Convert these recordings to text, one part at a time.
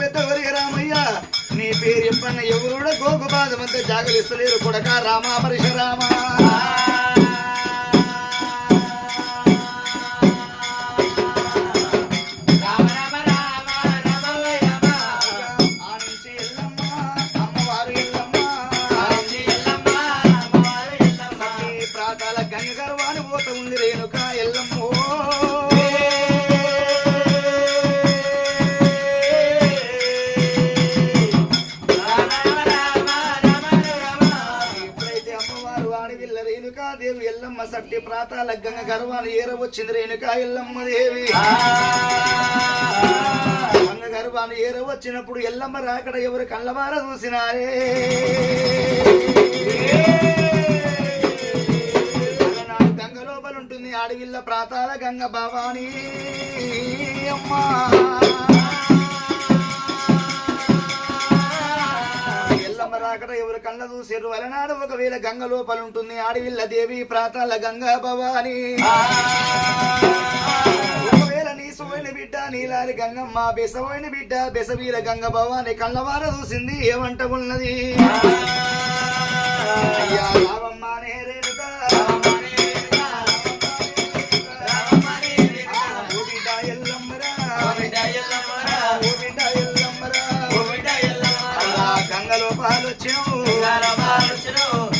పెద్దవరి రామయ్య. నీ పేరు చెప్పన్న ఎవరు కూడా గోగు బాధమంతా జాగలిస్తలేరు కొడక రామ పరిశరామా ఎల్లమ్మ సట్టి ప్రాతాల గంగ ఏరవచ్చింది రేణుకా ఎల్లమ్మ దేవి. గంగ గర్వాన్ని ఏరవచ్చినప్పుడు ఎల్లమ్మ రాకడ ఎవరు కళ్ళవార చూసినారే? అలనాడు గంగ లోపల ఉంటుంది అడవిల్ల ప్రాతాల గంగ భవానీ. అమ్మా! ఎల్లమ్మ ఎవరు కళ్ళ చూసారు అలనాడు ఒకవేళ గంగ లోపల ఉంటుంది దేవి ప్రాతాల గంగా భవాని. ఒకవేళ నీ బిడ్డ నీలారి గంగమ్మ బెసవైన బిడ్డ బెసవీర గంగ భవాని కళ్ళవార చూసింది ఏమంట ఉన్నది? అయ్యా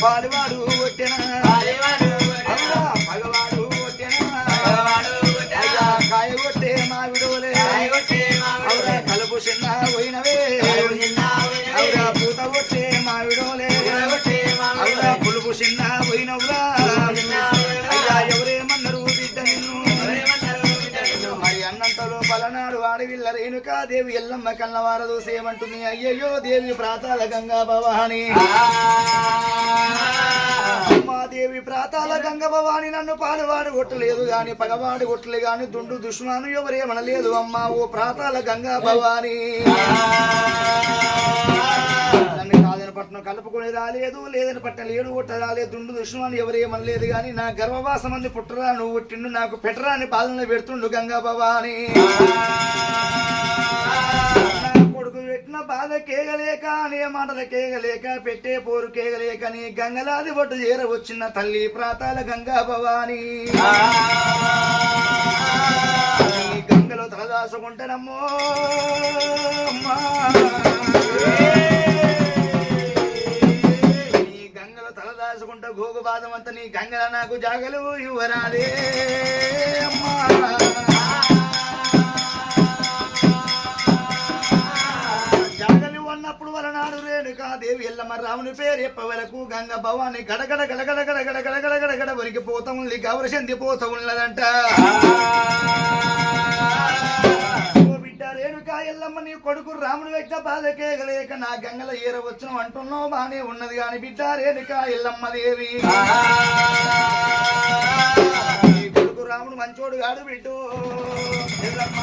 バルバ దేవి ఎల్లమ్మ కన్నవార దూసేమంటుంది అయ్యయ్యో దేవి ప్రాతాల గంగా భవాని. దేవి ప్రాతాల గంగ భవాని నన్ను పాడువాడు కొట్టలేదు గాని పగవాడు కొట్టలే గాని దుండు దుష్మాను ఎవరేమనలేదు అమ్మా ఓ ప్రాతాల గంగా భవాని. నన్ను కాదని పట్టణం కలుపుకొని రాలేదు లేదని పట్టణం ఏడు కొట్ట రాలేదు దుండు దుష్మాను ఎవరేమనలేదు గాని నా గర్భవాసం మంది పుట్టరా నువ్వు పుట్టిండు నాకు పెట్టరా అని పాలన పెడుతుండు గంగా భవాని. నా కొడుకు పెట్టిన బాధ కేగలేక నీ మాటల కేగలేక పెట్టే పోరు కేగలేక నీ గంగలాది ఒడ్డు చేరవచ్చిన తల్లి ప్రాతాల గంగా భవాని గంగలో తలదాసుకుంటానమ్మో అమ్మా. నీ గంగలో తలదాసుకుంటా గోగు బాధం అంతా నీ గంగల నాకు జాగలు ఇవ్వరాలే అమ్మా నాడు రేణుకా దేవి ఎల్లమ్మ రాముని పేరు ఎప్పవలకు గంగ భవాని గడగడ గడగడ గడగడ గడగడ గడగడ వరికిపోతా ఉంది గౌర చెంది పోతా ఉన్నదంట రేణుకా ఎల్లమ్మ నీ కొడుకు రాముడు వ్యక్త బాధకేగలేక నా గంగల ఈర వచ్చును అంటున్నావు బానే ఉన్నది కాని బిడ్డ రేణుకా ఎల్లమ్మ దేవి కొడుకు రాముడు మంచోడు కాడు బిడ్డు ఎల్లమ్మ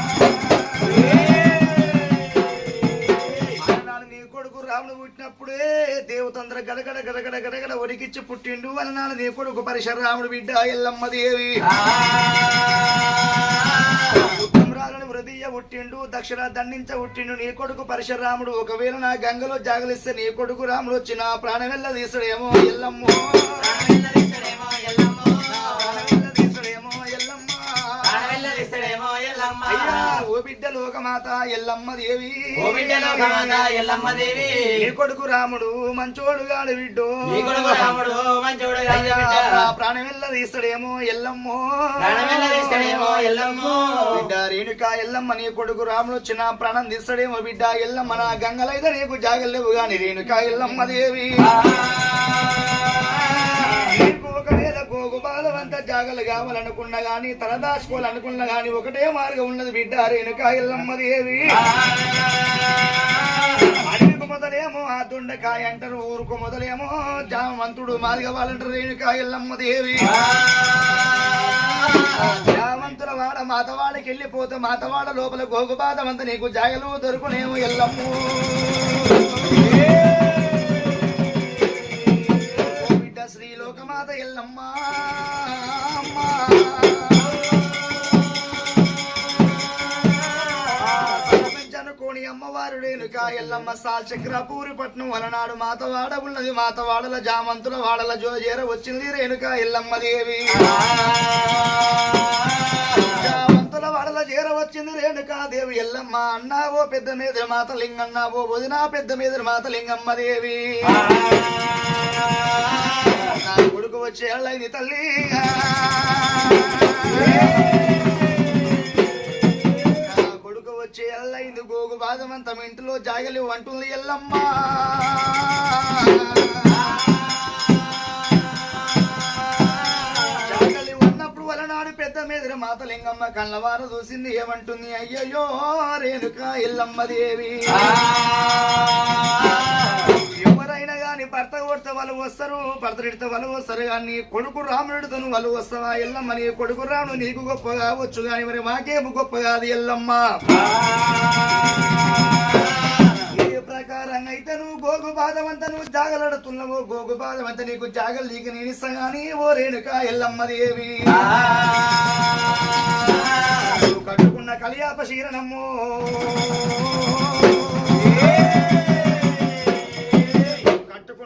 రాముడు పుట్టినప్పుడే దేవతంద్ర గడగడ గడగడ గడగడ ఒరికిచ్చి పుట్టిండు. అలనాడు నీ కొడుకు పరిశరాముడు బిడ్డ ఎల్లమ్మ దేవి. హృదయ పుట్టిండు దక్షిణ దండించ పుట్టిండు. నీ కొడుకు పరశురాముడు ఒకవేళ నా గంగలో జాగలిస్తే నీ కొడుకు రాముడు వచ్చి నా ప్రాణమెల్ల తీసుడేమో ఎల్లమ్మో. తీసుడేమో ఎల్లమ్మ అయ్యా ఓ బిడ్డ లోకమాత ఎల్లమ్మ దేవి. నీ కొడుకు రాముడు మంచోడు గాడు బిడ్డు. నా ప్రాణమెల్ల తీస్తాడేమో ఎల్లమ్మో. బిడ్డ రేణుక ఎల్లమ్మ నీ కొడుకు రాముడు వచ్చిన ప్రాణం తీస్తాడేమో బిడ్డ. ఎల్లమ్మ నా గంగలైతే నీకు జాగలేవు గాని రేణుక ఎల్లమ్మ దేవి. ఒకవేళ గోగు బాలవంత జాగలు కావాలనుకున్నా గాని తలదాచుకోవాలనుకున్నా గాని ఒకటే మార్గం ఉన్నది బిడ్డ. రేణుక ఎల్లమ్మ దేవి. అడవికి మొదలేమో ఆ దొండకాయ అంటారు ఊరుకు మొదలేమో జామంతుడు మార్గవాలంటారు వాళ్ళంటారు దేవి. జామంతుల వాడ మాతవాడకి వెళ్ళిపోతే మాతవాడ లోపల గోగుపాదం అంతా నీకు జాగలు దొరుకునేమో ఎల్లమ్ము. అమ్మవారు రేణుక ఎల్లమ్మ సాల్ పట్నం వలనాడు మాతవాడ ఉన్నది. మాతవాడల జామంతుల వాడల జోజేర వచ్చింది రేణుక ఎల్లమ్మ దేవి. జామంతుల వాడల వచ్చింది రేణుకా దేవి. ఎల్లమ్మ అన్నావో పెద్ద మీద మాత లింగన్నావో వదినా పెద్ద మీద మాత లింగమ్మ దేవి. నా కొడుకు వచ్చే తల్లి. వచ్చే అల్లైంది గోగు బాధమంతం ఇంటిలో జాగలి వంటుంది ఎల్లమ్మ. జాగలి ఉన్నప్పుడు వలనాడు పెద్ద మెదిరి మాతలింగమ్మ కళ్ళవారు చూసింది ఏమంటుంది? అయ్యయ్యో రేణుక ఎల్లమ్మ దేవి. కానీ భర్త కొడితే వాళ్ళు వస్తారు భర్త తిడితే వాళ్ళు వస్తారు కానీ కొడుకు రాముడితో వాళ్ళు వస్తావా ఎల్లమ్మ నీ కొడుకు రాముడు నీకు గొప్పగా వచ్చు కానీ మరి మాకేమి గొప్ప కాదు ఎల్లమ్మ. ఏ ప్రకారంగా అయితే నువ్వు గోగు బాధమంతా నువ్వు జాగలాడుతున్నావు. గోగు బాధమంతా నీకు జాగలు నీకు నేను ఇస్తా కానీ ఓ రేణుక ఎల్లమ్మ దేవి. కట్టుకున్న కలియాప శీరణము.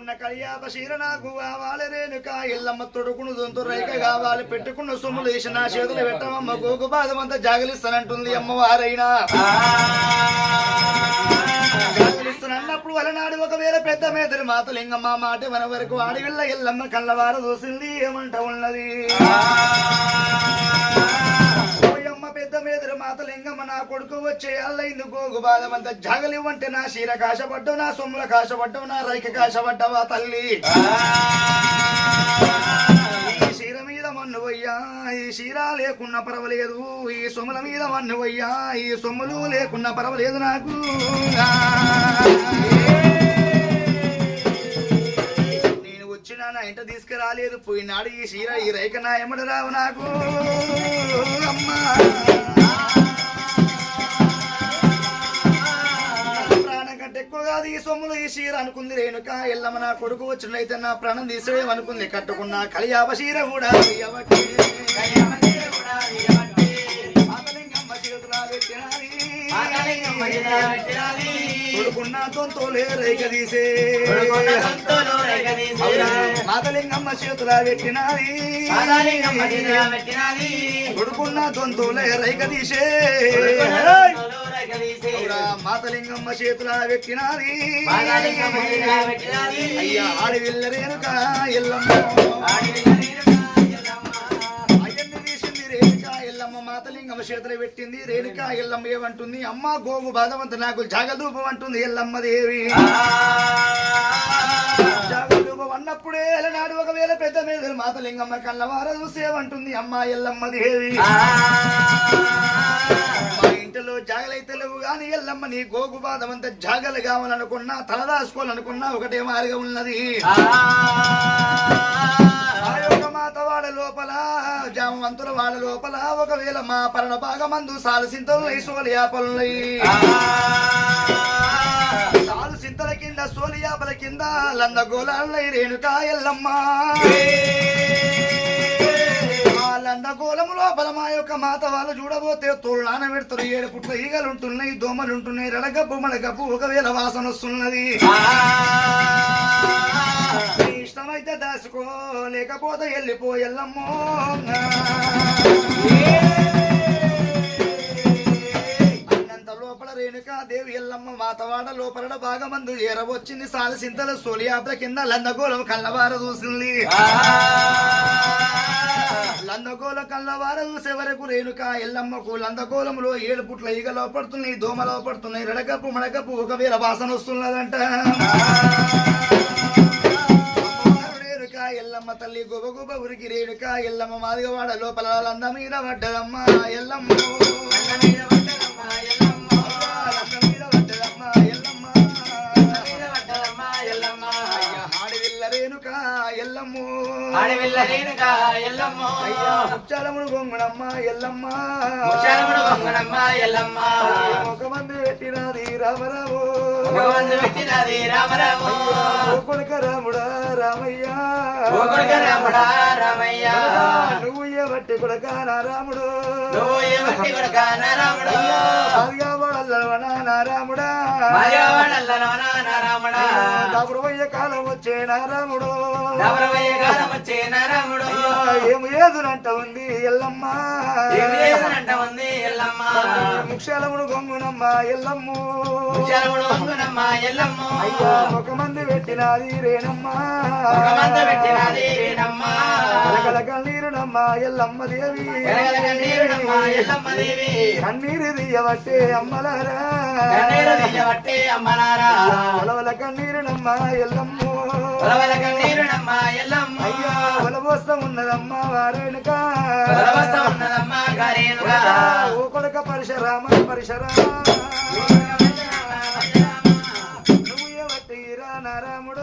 పెట్టుకున్న కలియాప శీర నాకు కావాలి రేణుక ఎల్లమ్మ తొడుకును దొంతు రైక కావాలి పెట్టుకున్న సొమ్ములు వేసి నా చేతులు పెట్టమమ్మ గోగు బాధమంతా జాగలిస్తానంటుంది అమ్మవారైనా. అన్నప్పుడు వలనాడు ఒకవేళ పెద్ద మేదరి మాత లింగమ్మ మాట మన వరకు ఆడివిల్ల ఎల్లమ్మ కళ్ళవార చూసింది ఏమంట ఉన్నది? లింగమ్మ నా కొడుకు వచ్చే అల్లైంది గోగు బాధమంత జగలివ్వంటే నా శీర కాశపడ్డావు నా సొమ్ముల కాశపడ్డావు నా రైక కాశపడ్డావా తల్లి? ఈ శీర మీద వయ్యా ఈ శీర లేకున్నా పర్వాలేదు ఈ సొమ్ముల మీద మన్ను వయ్యా ఈ సొమ్ములు లేకున్నా పర్వాలేదు నాకు. నేను వచ్చిన నా ఇంట తీసుకురాలేదు పోయినాడు ఈ శీర ఈ రైక నా ఎమ్మడ రావు నాకు. అమ్మా. ప్రాణం కంటే ఎక్కువ కాదు ఈ సొమ్ములు ఈ చీర అనుకుంది రేణుక. ఎల్లమ్మ నా కొడుకు వచ్చినైతే నా ప్రాణం తీసేయమనుకుంది. కట్టుకున్న కలియాప చీర కూడా. మాతలింగమ్మ. కొడుకున్న తొంతోలే రేఖ తీసే? మాతలింగమ్మ చేతులా పెట్టినాది కొడుకున్న తొంతోలే రేఖ తీసే. అవునా? మాతలింగమ్మ చేతులా పెట్టినాది అయ్యా రేణుక ఎల్లమ్మ. అయ్యన్ని తీసింది రేణుక ఎల్లమ్మ మాతలింగమ్మ చేతులు పెట్టింది. రేణుక ఎల్లమ్మ ఏమంటుంది అమ్మ గోగు బాధవంత నాకు జాగదూపం అంటుంది ఎల్లమ్మ దేవి. జాగదూపం అన్నప్పుడే ఎలనాడు ఒకవేళ పెద్ద మీద మాతలింగమ్మ కళ్ళవార చూసేమంటుంది అమ్మ ఎల్లమ్మ దేవి. మా ఇంటిలో జాగలైతే లేవు గాని ఎల్లమ్మ నీ గోగు బాధమంతా జాగలు కావాలనుకున్నా తలదాసుకోవాలనుకున్నా ఒకటే మార్గం ఉన్నది. లోపల జామవంతుల వాడ లోపల ఒకవేళ మా పరణ భాగమందు సాలు సింతలు సోలియాపలు సాలు సింతల కింద సోలియాపల కింద లందగోళాలై రేణుకా ఎల్లమ్మ. లందగోళము లోపల మా యొక్క మాత వాళ్ళు చూడబోతే తోళ్ళు నానబెడుతారు ఏడు పుట్ల ఈగలు ఉంటున్నాయి దోమలు ఉంటున్నాయి రడగబ్బు మడగబ్బు ఒకవేళ వాసన వస్తున్నది ఇష్టమైతే దాచుకో లేకపోతే వెళ్ళిపో ఎల్లమ్మో. అన్నంత లోపల రేణుకా దేవి ఎల్లమ్మ మాతవాడ లోపల భాగమందు ఏరవచ్చింది సాలి సింతల సోలియాప్ల కింద లందగోళం కళ్ళవార చూసింది లందగోళ శివరకు రేణుక ఎల్లమ్మకు లందగోళంలో ఏడు పుట్ల ఈగలో పడుతున్నాయి దోమలో పడుతున్నాయి రడకప్పు మడకప్పు ఒకవేళ వాసన వస్తున్నదంట. రేణుక ఎల్లమ్మ తల్లి గుబ గుబ ఉరికి రేణుక ఎల్లమ్మ మాదిగవాడ లోపల లంద మీద పడ్డదమ్మ ఎల్లమ్మ. ఆడవిల్ల రేణుక ఎల్లమ్మ. అయ్యా ముచ్చాలముడు గొంగుడమ్మ ఎల్లమ్మ. ముషారముడు వంగనమ్మ ఎల్లమ్మ. ఒక మంది పెట్టినది రామరావు. పెట్టినది కొడుక రాముడా రామయ్య. ఓ కొడుక రాముడా రామయ్య. నువ్వు ఏ బట్టి కొడక నారాముడా నారాముడా కాలం వచ్చే నారాముడు ఏమి ఏదునంట ఉంది ఎల్లమ్మ? ముక్షలముడు గొంగునమ్మ ఎల్లమ్ము. అయ్యా ఒక మంది పెట్టినది రేణమ్మ. పెట్టినది రేణమ్మ. కలకల కన్నీరునమ్మ ఎల్లమ్మ దేవి కన్నీరు దియ్యబట్టే అమ్మలారా. కన్నీరునమ్మ ఎల్లమ్ము. అయ్యా ఉన్నదమ్మ పరిశరామ నువ్వు నువ్వు